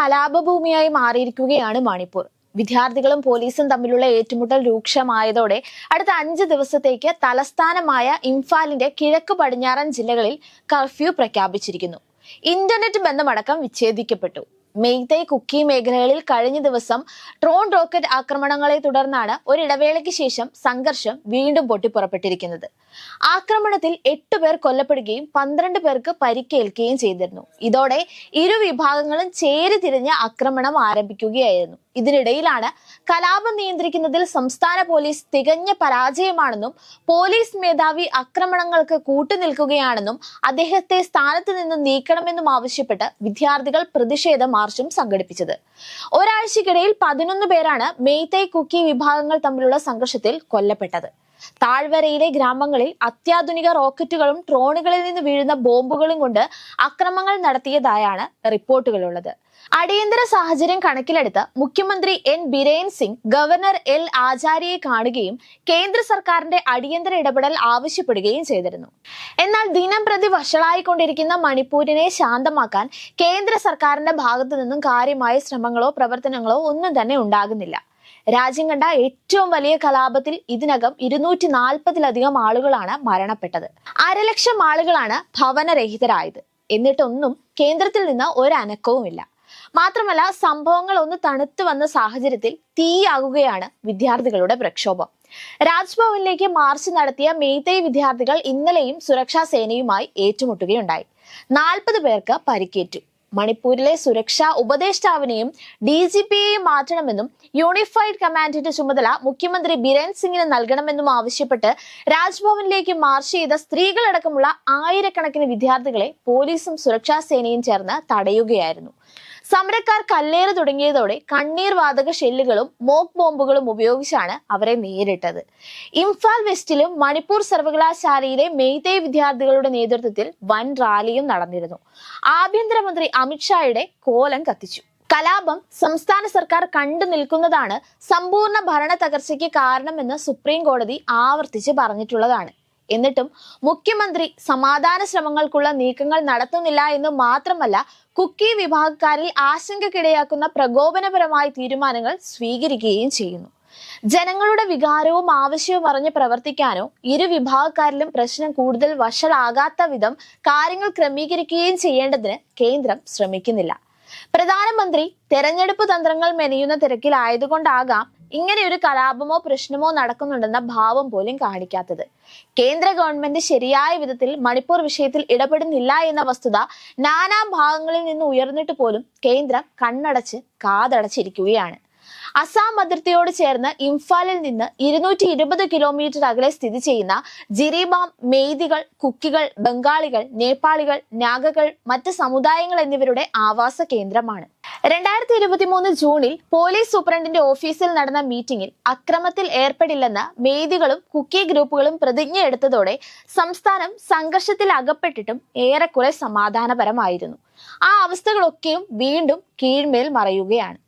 കലാപഭൂമിയായി മാറിയിരിക്കുകയാണ് മണിപ്പൂർ. വിദ്യാർത്ഥികളും പോലീസും തമ്മിലുള്ള ഏറ്റുമുട്ടൽ രൂക്ഷമായതോടെ അടുത്ത അഞ്ച് ദിവസത്തേക്ക് തലസ്ഥാനമായ ഇംഫാലിന്റെ കിഴക്ക് പടിഞ്ഞാറൻ ജില്ലകളിൽ കർഫ്യൂ പ്രഖ്യാപിച്ചിരിക്കുന്നു. ഇന്റർനെറ്റ് ബന്ധമടക്കം വിച്ഛേദിക്കപ്പെട്ടു. മെയ്തൈ കുക്കി മേഖലകളിൽ കഴിഞ്ഞ ദിവസം ഡ്രോൺ റോക്കറ്റ് ആക്രമണങ്ങളെ തുടർന്നാണ് ഒരിടവേളയ്ക്ക് ശേഷം സംഘർഷം വീണ്ടും പൊട്ടിപ്പുറപ്പെട്ടിരിക്കുന്നത്. ആക്രമണത്തിൽ എട്ട് പേർ കൊല്ലപ്പെടുകയും പന്ത്രണ്ട് പേർക്ക് പരിക്കേൽക്കുകയും ചെയ്തിരുന്നു. ഇതോടെ ഇരു വിഭാഗങ്ങളും ചേരി തിരിഞ്ഞ് ആക്രമണം ആരംഭിക്കുകയായിരുന്നു. ഇതിനിടയിലാണ് കലാപം നിയന്ത്രിക്കുന്നതിൽ സംസ്ഥാന പോലീസ് തികഞ്ഞ പരാജയമാണെന്നും പോലീസ് മേധാവി ആക്രമണങ്ങൾക്ക് കൂട്ടുനിൽക്കുകയാണെന്നും അദ്ദേഹത്തെ സ്ഥാനത്ത് നിന്ന് നീക്കണമെന്നും ആവശ്യപ്പെട്ട് വിദ്യാർത്ഥികൾ പ്രതിഷേധ മാർച്ചും സംഘടിപ്പിച്ചത്. ഒരാഴ്ചക്കിടയിൽ പതിനൊന്ന് പേരാണ് മെയ്തൈ കുക്കി വിഭാഗങ്ങൾ തമ്മിലുള്ള സംഘർഷത്തിൽ കൊല്ലപ്പെട്ടത്. താഴ്വരയിലെ ഗ്രാമങ്ങളിൽ അത്യാധുനിക റോക്കറ്റുകളും ഡ്രോണുകളിൽ നിന്ന് വീഴുന്ന ബോംബുകളും കൊണ്ട് അക്രമങ്ങൾ നടത്തിയതായാണ് റിപ്പോർട്ടുകളുള്ളത്. അടിയന്തര സാഹചര്യം കണക്കിലെടുത്ത് മുഖ്യമന്ത്രി N. Biren Singh governor L. ആചാര്യയെ കാണുകയും കേന്ദ്ര സർക്കാരിന്റെ അടിയന്തര ഇടപെടൽ ആവശ്യപ്പെടുകയും ചെയ്തിരുന്നു. എന്നാൽ ദിനം പ്രതി വഷളായിക്കൊണ്ടിരിക്കുന്ന മണിപ്പൂരിനെ ശാന്തമാക്കാൻ കേന്ദ്ര സർക്കാരിന്റെ ഭാഗത്തു നിന്നും കാര്യമായ ശ്രമങ്ങളോ പ്രവർത്തനങ്ങളോ ഒന്നും തന്നെ ഉണ്ടാകുന്നില്ല. രാജ്യം കണ്ട ഏറ്റവും വലിയ കലാപത്തിൽ ഇതിനകം ഇരുന്നൂറ്റി നാൽപ്പതിലധികം ആളുകളാണ് മരണപ്പെട്ടത്. അരലക്ഷം ആളുകളാണ് ഭവനരഹിതരായത്. എന്നിട്ടൊന്നും കേന്ദ്രത്തിൽ നിന്ന് ഒരു അനക്കവുമില്ല മാത്രമല്ല സംഭവങ്ങൾ ഒന്ന് തണുത്തു വന്ന സാഹചര്യത്തിൽ തീയാകുകയാണ് വിദ്യാർത്ഥികളുടെ പ്രക്ഷോഭം. രാജ്ഭവനിലേക്ക് മാർച്ച് നടത്തിയ മെയ്തൈ വിദ്യാർത്ഥികൾ ഇന്നലെയും സുരക്ഷാ സേനയുമായി ഏറ്റുമുട്ടുകയുണ്ടായി. നാൽപ്പത് പേർക്ക് പരിക്കേറ്റു. മണിപ്പൂരിലെ സുരക്ഷാ ഉപദേഷ്ടാവിനെയും ഡി ജി പിയെയും മാറ്റണമെന്നും യൂണിഫൈഡ് കമാൻഡിന്റെ ചുമതല മുഖ്യമന്ത്രി ബിരൻ സിംഗിന് നൽകണമെന്നും ആവശ്യപ്പെട്ട് രാജ്ഭവനിലേക്ക് മാർച്ച് ചെയ്ത സ്ത്രീകളടക്കമുള്ള ആയിരക്കണക്കിന് വിദ്യാർത്ഥികളെ പോലീസും സുരക്ഷാ സേനയും ചേർന്ന് തടയുകയായിരുന്നു. സമരക്കാർ കല്ലേറ് തുടങ്ങിയതോടെ കണ്ണീർ വാതക ഷെല്ലുകളും മോക്ക് ബോംബുകളും ഉപയോഗിച്ചാണ് അവരെ നേരിട്ടത്. ഇംഫാൽ വെസ്റ്റിലും മണിപ്പൂർ സർവകലാശാലയിലെ മെയ്തേ വിദ്യാർത്ഥികളുടെ നേതൃത്വത്തിൽ വൻ റാലിയും നടന്നിരുന്നു. ആഭ്യന്തരമന്ത്രി അമിത്ഷായുടെ കോലം കത്തിച്ചു. കലാപം സംസ്ഥാന സർക്കാർ കണ്ടു നിൽക്കുന്നതാണ് സമ്പൂർണ ഭരണ തകർച്ചയ്ക്ക് കാരണമെന്ന് സുപ്രീം കോടതി ആവർത്തിച്ച് പറഞ്ഞിട്ടുള്ളതാണ്. എന്നിട്ടും മുഖ്യമന്ത്രി സമാധാന ശ്രമങ്ങൾക്കുള്ള നീക്കങ്ങൾ നടത്തുന്നില്ല എന്ന് മാത്രമല്ല കുക്കി വിഭാഗക്കാരിൽ ആശങ്കക്കിടയാക്കുന്ന പ്രകോപനപരമായ തീരുമാനങ്ങൾ സ്വീകരിക്കുകയും ചെയ്യുന്നു. ജനങ്ങളുടെ വികാരവും ആവശ്യവും അറിഞ്ഞ് പ്രവർത്തിക്കാനോ ഇരു വിഭാഗക്കാരിലും പ്രശ്നം കൂടുതൽ വഷളാകാത്ത വിധം കാര്യങ്ങൾ ക്രമീകരിക്കുകയും ചെയ്യേണ്ടതിന് കേന്ദ്രം ശ്രമിക്കുന്നില്ല. പ്രധാനമന്ത്രി തെരഞ്ഞെടുപ്പ് തന്ത്രങ്ങൾ മെനയുന്ന തിരക്കിലായതുകൊണ്ടാകാം ഇങ്ങനെ ഒരു കലാപമോ പ്രശ്നമോ നടക്കുന്നുണ്ടെന്ന ഭാവം പോലും കാണിക്കാത്തത്. കേന്ദ്ര ഗവൺമെന്റ് ശരിയായ വിധത്തിൽ മണിപ്പൂർ വിഷയത്തിൽ ഇടപെടുന്നില്ല എന്ന വസ്തുത നാനാ ഭാഗങ്ങളിൽ നിന്ന് ഉയർന്നിട്ട് പോലും കേന്ദ്രം കണ്ണടച്ച് കാതടച്ചിരിക്കുകയാണ്. അസാം അതിർത്തിയോട് ചേർന്ന് ഇംഫാലിൽ നിന്ന് ഇരുന്നൂറ്റി ഇരുപത് കിലോമീറ്റർ അകലെ സ്ഥിതി ചെയ്യുന്ന ജിരിബാം മെയ്തികൾ കുക്കികൾ ബംഗാളികൾ നേപ്പാളികൾ നാഗകൾ മറ്റ് സമുദായങ്ങൾ എന്നിവരുടെ ആവാസ കേന്ദ്രമാണ്. രണ്ടായിരത്തി ഇരുപത്തി മൂന്ന് ജൂണിൽ പോലീസ് സൂപ്രണ്ടിന്റെ ഓഫീസിൽ നടന്ന മീറ്റിംഗിൽ അക്രമത്തിൽ ഏർപ്പെടില്ലെന്ന് മേദികളും കുക്കി ഗ്രൂപ്പുകളും പ്രതിജ്ഞ എടുത്തതോടെ സംസ്ഥാനം സംഘർഷത്തിൽ അകപ്പെട്ടിട്ടും ഏറെക്കുറെ സമാധാനപരമായിരുന്നു. ആ അവസ്ഥകളൊക്കെയും വീണ്ടും കീഴ്മേൽ മറയുകയാണ്.